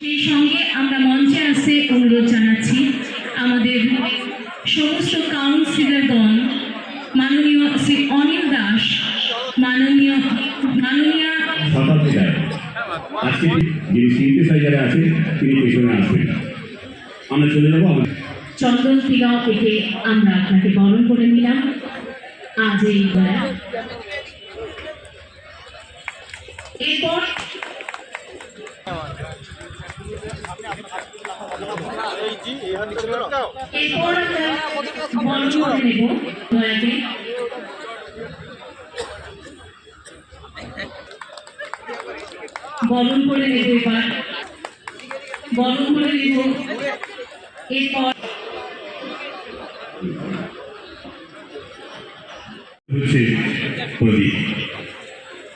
সেই সঙ্গে আমরা মঞ্চে আসতে অনুরোধ জানাচ্ছি আমাদের সমস্ত কাউন্সিলরগণ মাননীয় শ্রী অনিল দাস মাননীয় মাননীয় আজকে যিনি সিনথেসাইজারে আছেন তিনি পেছনে আসবেন। আমরা চলে যাব আমরা চন্দন তিলক থেকে আমরা আপনাকে বরণ করে নিলাম। আজ এই এরপর বরণ করে নেব এবার বরণ করে নেব এরপর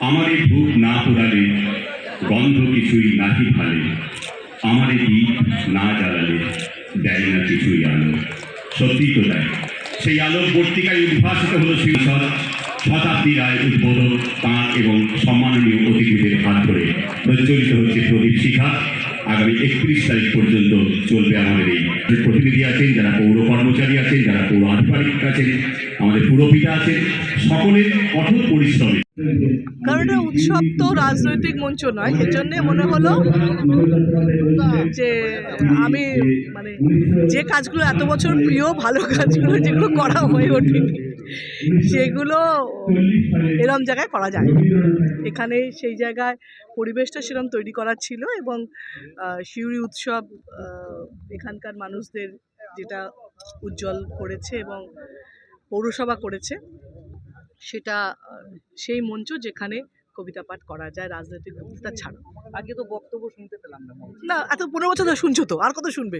আমার এই ভূপ না পোড়ালে গন্ধ কিছুই নাহি ভালে। আমার দ্বীপ না জ্বালালে দেয় না কিছুই আলো। সত্যি তো তাই। সেই আলোর পত্রিকায় উদ্ভাসিত হলো শিলচর শতাব্দী রায় উদ্বোধক তাঁর এবং সম্মাননীয় অতিথিদের হাত ধরে প্রজ্বলিত হচ্ছে প্রদীপ শিখা। আগামী একত্রিশ তারিখ পর্যন্ত চলবে আমাদের এই প্রতিনিধি আছেন যারা পৌর কর্মচারী আছেন, যারা আছেন আমাদের পুরপিতা আছেন সকলের কঠোর পরিশ্রমে। কারণ উৎসব তো রাজনৈতিক মঞ্চ নয়, সেজন্যে মনে হলো যে আমি মানে যে কাজগুলো এত বছর প্রিয়, ভালো কাজগুলো যেগুলো করা হয়ে ওঠেনি, সেগুলো এরম জায়গায় করা যায় এখানে সেই জায়গায় পরিবেশটা সেরম তৈরি করার ছিল এবং সিউড়ি উৎসব এখানকার মানুষদের যেটা উজ্জ্বল করেছে এবং পৌরসভা করেছে সেটা সেই মঞ্চ যেখানে কবিতা পাঠ করা যায় রাজনৈতিক বক্তৃতা ছাড়া। আগে তো বক্তব্য শুনতে পেলাম না না এত পনেরো বছর ধরে শুনছো তো আর কত শুনবে?